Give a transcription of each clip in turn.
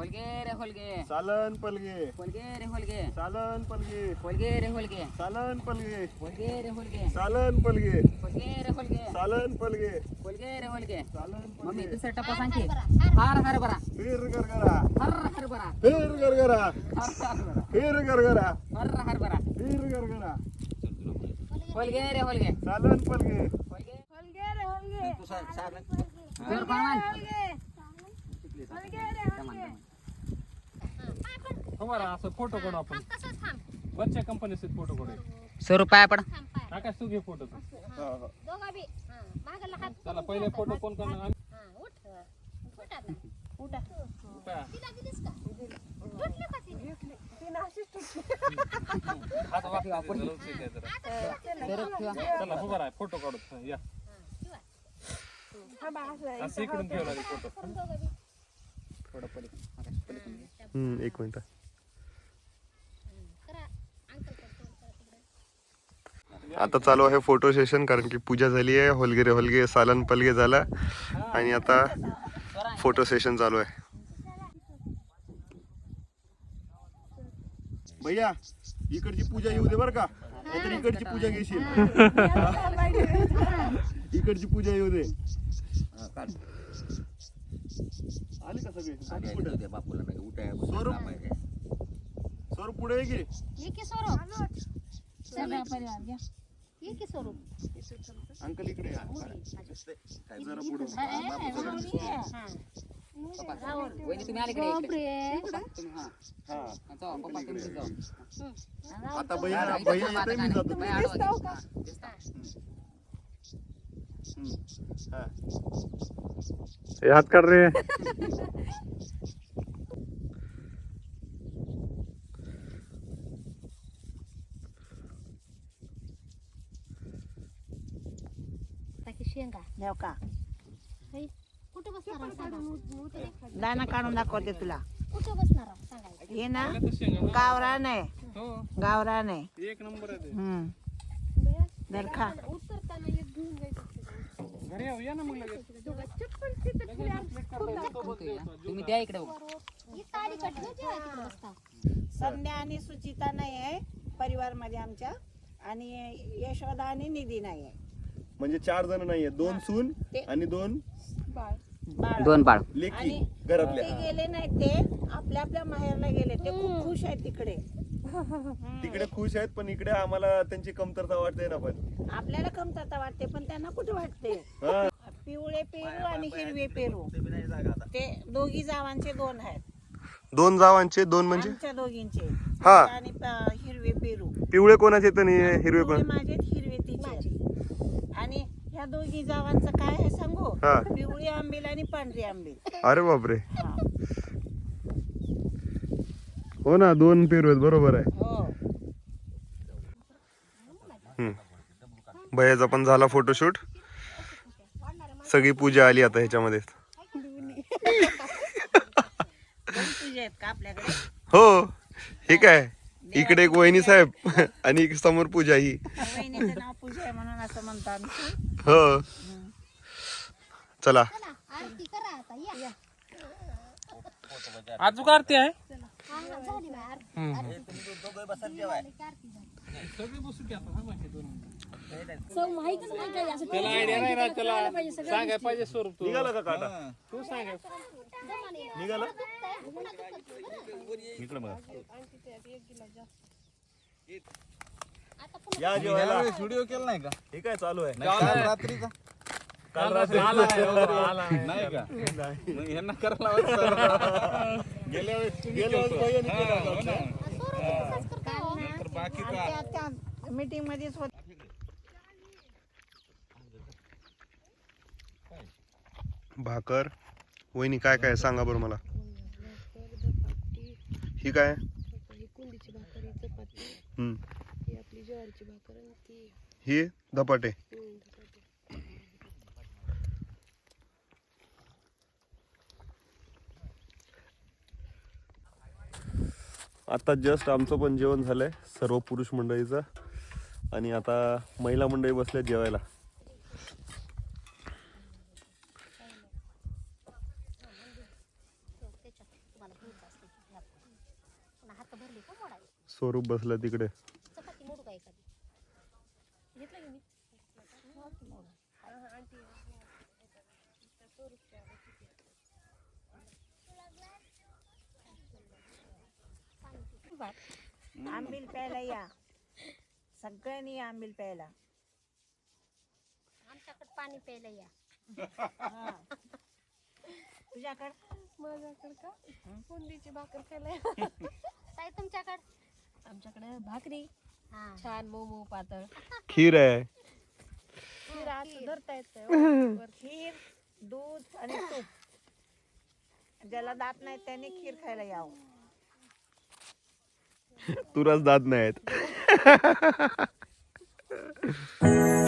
होलगे रे होलगे चालन पलगे होलगे रे होलगे चालन पलगे होलगे रे होलगे चालन पलगे होलगे रे होलगे चालन पलगे होलगे रे होलगे चालन पलगे होलगे रे होलगे चालन मम्मी पलगे दुसरा टप्पा सांग की हर हरभरा फिर गरगरा हर हरभरा फिर गरगरा हर हरभरा फिर गरगरा हर हरभरा फिर गरगरा होलगे रे होलगे चालन पलगे होलगे हलगे रे हलगे जोर पाळवान हलगे रे हलगे हमारा असं फोटो काढू आपण. बच्चा कंपनीचे फोटो काढू. सौ रुपया पड आकाश तू घे फोटो हा, हा. दोघा बी. हा, मागाला हात चला पहिले फोटो कोण करणार? आम्ही हा, उठ. उठ आता. उठ. पहा. तिला दिलीस का? तुटली का ती ती नाशिक तुटली. चला उभा राहा फोटो काढू. या. थांबा असं इकडून ठेवला फोटो करून दोघं बी. थोडं पलीकडे. हम्म, एक मिनिट. आता चालू आहे फोटो सेशन कारण की पूजा झाली आहे होलगिरे होलगे सालन पलगे झाला. आणि आता फोटो सेशन चालू आहे. भैया इकडची पूजा येऊ दे बर का? नाहीतर इकडची पूजा घेशील. इकडची पूजा येऊ दे. आले का सगळे? पुढे? स्वरूप स्वरूप पुढे ये की. ये की स्वरूप ये की स्वरूप अंकल इकडे या. जरा पुढे वहिनी तुम्ही आले इकडे? इकडे तुम्ही हा. हा. जाऊ पप्पा तुम्ही जाऊ. आता भैया भैया येते मी जातो. बाई आडवा घे. हा, दिसतं? हम्म. हा. हात काढ रे टाकी शेंगा नेव का हे, कुठं बसणार आहोत सांगा दाना काढून दाखवते तुला कुठं बसणार आहोत सांगायचं हे ना गावरान आहे हो गावरान आहे एक नंबर आहे ते. खा या ना मग लगेच. तुम्ही द्या इकडे संध्या आणि सुचिता नाही आहे परिवारमध्ये आमच्या. आणि यशोदा आणि निधी नाही आहे. म्हणजे चार जण नाहीये दोन सून आणि दोन बाळ. दोन बाळ. घरातल्या. ते गेले नाही ते आपल्या आपल्या माहेरला गेले. ते खूप खुश आहेत तिकडे. तिकडे खुश आहेत पण इकडे आम्हाला त्यांची कमतरता वाटते ना पण. आपल्याला कमतरता वाटते पण त्यांना कुठे वाटते? हा. पिवळे पेरू आणि हिरवे पेरू. ते दोघी जावांचे दोन आहेत. दोन जावांचे दोन म्हणजे? आमच्या दोघींचे. हा. आणि प- हिरवे पेरू. पिवळे कोणाचे आहेत आणि हिरवे पिवळे कोण? माझे हिरवे तिचे आणि ह्या दोघी जावांचं काय आहे सांगू? हा. पिवळी आंबील आणि पांढरी आंबील. अरे बापरे. हा. हो ना दोन पेरू आहेत बरोबर आहे. हो. भैयाचा पण झाला फोटोशूट सगळी पूजा आली आता ह्याच्यामध्ये दोन पूजा आहेत का आपल्याकडे हो हे काय? इकडे एक वहिनी साहेब आणि एक समोर पूजा ही. हो. चला. चला आरती करा आता या. आजूक आरती आहे? हा, हा, झाली बाई आरती आरती झाली की आरती झाली सगळे बसू की आता हा माहिती दोन चव माहितच नाही काही असं त्याला आयडिया नाही ना. त्याला सांगाय पाहिजे स्वरूप तू निघाला का काटा तू सांगाय निघाला या जेवायला व्हिडिओ केला नाही का? हे काय चालू आहे काल रात्रीचा काल रात्री. आला आहे, हो, आला आहे. नाही का? मग यांना करायला लावायचं. गेल्या वेळेस गेल्या वेळेस भैयाने केला हो होता. मीटिंग मध्येच होत. भाकर वहिनी काय काय सांगा बरं मला. ही काय? कुंदीची भाकर ही चपाती. हम्म. ही आपली ज्वारीची भाकर आणि ती. ही धपाटे. आता जस्ट आमचं पण जेवण झालंय सर्व पुरुष मंडळीचं. आणि आता महिला मंडळी बसल्या जेवायला. स्वरूप बसला तिकडे चपाती मोडू का एखादी घेतलं की मी आंबील प्यायला या. सगळ्यांनी या आंबील प्यायला. आमच्याकडे पाणी प्यायला या. तुझ्याकडे? माझ्याकडे का? बुंदीची भाकर खायला ताई तुमच्याकडे? आमच्याकडे भाकरी. हा. छान मऊ मऊ पातळ. खीर आहे. खीर असं धरता येत खीर दूध आणि तूप. ज्याला दात नाही त्यांनी खीर खायला यावं. तुराच दात नाहीत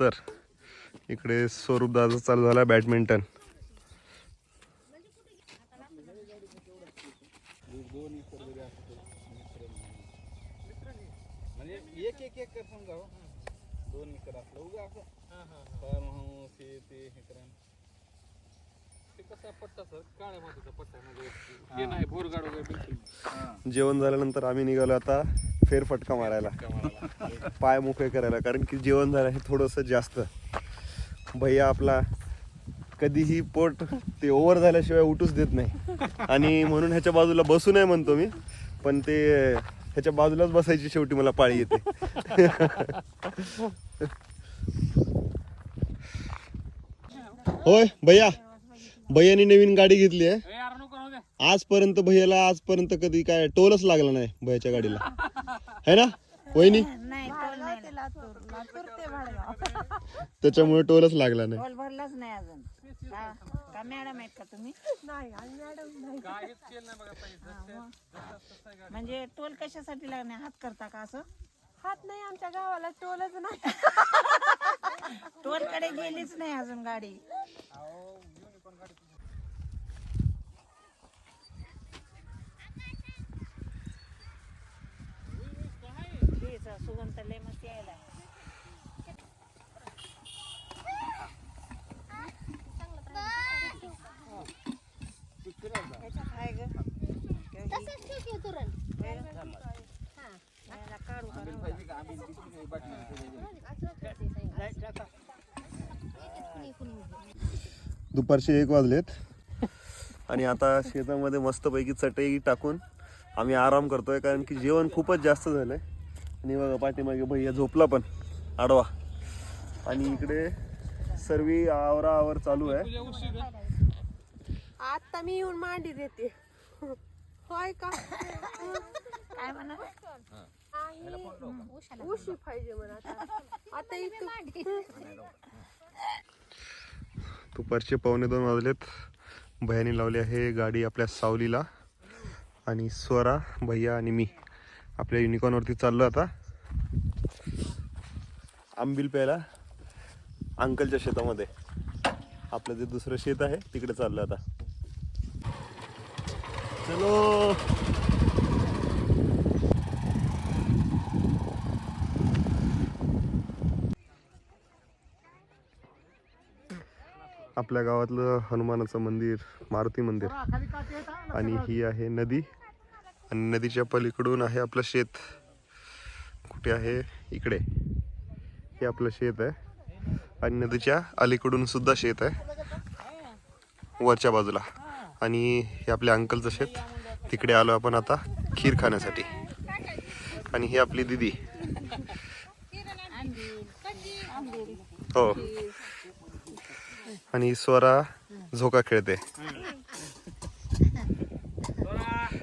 झाल्यानंतर इकडे स्वरूप दादा चालू झाला बॅडमिंटन. म्हणजे एक एक एक समजा हो. दोन एकर असलं उगा असं. फार्म हाऊस हे. ते हे करा. ते कसा पट्टा सर? काळ्या मातीचा पट्टा आहे, म्हणजे हे. नाही बोरगाड वगैरे बिलकुल जेवण झाल्यानंतर आम्ही निघालो आता फेरफटका मारायला. पाय मोकळे करायला. कारण की जेवण झालं हे थोडंसं जास्त. भैया आपला कधीही पोट ते ओव्हर झाल्याशिवाय उठूच देत नाही. आणि म्हणून ह्याच्या बाजूला बसू नये म्हणतो मी. पण ते ह्याच्या बाजूलाच बसायची शेवटी मला पाळी येते. होय भैया. भैयानी नवीन गाडी घेतली आहे. आजपर्यंत भैयाला आजपर्यंत कधी काय टोलच लागला नाही भैयाच्या गाडीला है ना वहिनी नाही टोल नाही त्याच्यामुळे टोलच लागला नाही टोल भरलाच नाही अजून का का मॅडम आहेत का तुम्ही नाही मॅडम नाही म्हणजे टोल कशासाठी लागणार हात करता का असं हात नाही आमच्या गावाला टोलच नाही टोलकडे गेलीच नाही अजून गाडी प्लीज, सुगंध लय मस्त यायला काढू दुपारचे एक वाजलेत. आणि आता शेतामध्ये मस्तपैकी चटई टाकून आम्ही आराम करतोय कारण की जेवण खूपच जास्त झालंय. आणि बघा पाठीमागे भैया झोपला पण. आडवा. आणि इकडे सर्वी आवरा आवर चालू आहे. आता मी येऊन मांडी देते. होय का? काय म्हणा उशी पाहिजे मला आता. आता इथं दुपारचे पावणे दोन वाजलेत. भैयाने लावली आहे गाडी आपल्या सावलीला. आणि स्वरा भैया आणि मी. आपल्या युनिकॉर्नवरती चाललो आता. आंबील प्यायला अंकलच्या शेतामध्ये. आपलं जे दुसरं शेत आहे तिकडे चाललो आता. चलो. आपल्या गावातलं हनुमानाचं मंदिर मारुती मंदिर. आणि ही आहे नदी. आणि नदीच्या पलीकडून आहे आपलं शेत. कुठे आहे? इकडे. हे आपलं शेत आहे. आणि नदीच्या अलीकडून सुद्धा शेत आहे. वरच्या बाजूला. आणि हे आपल्या अंकलचं शेत. तिकडे आलो आपण आता खीर खाण्यासाठी. आणि ही आपली दिदी. हो. आणि स्वरा झोका खेळते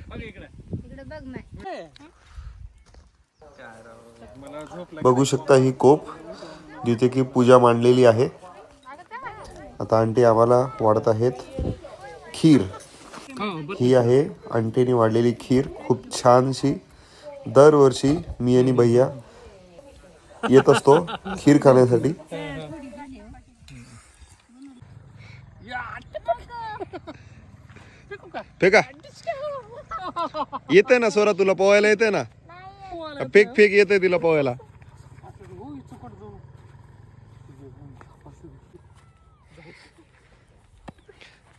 बघ इकडे इकडे बघू शकता ही कोप जिथे की पूजा मांडलेली आहे. आता आंटी आम्हाला वाढत आहेत खीर. ही आहे आंटीने वाढलेली खीर. खूप छानशी दरवर्षी मी आणि भैया येत असतो खीर खाण्यासाठी. फेका. येते ना स्वरा तुला पोहायला येते ना? फेक फेक येते तिला पोहायला.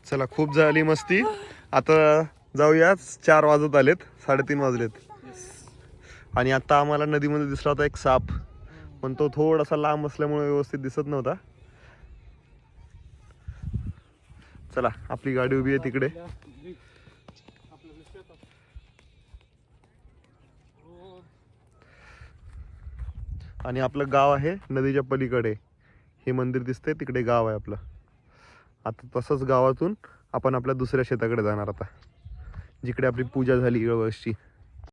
चला खूप झाली मस्ती. आता जाऊया चार वाजत आलेत साडेतीन वाजलेत. आणि आता आम्हाला नदीमध्ये दिसला होता एक साप. पण तो थोडासा लांब असल्यामुळे व्यवस्थित दिसत नव्हता. चला आपली गाडी उभी आहे तिकडे. आणि आपलं गाव आहे नदीच्या पलीकडे. हे मंदिर दिसतंय तिकडे गाव आहे आपलं. आता तसंच गावातून आपण आपल्या दुसऱ्या शेताकडे जाणार आता. जिकडे आपली पूजा झाली गवसची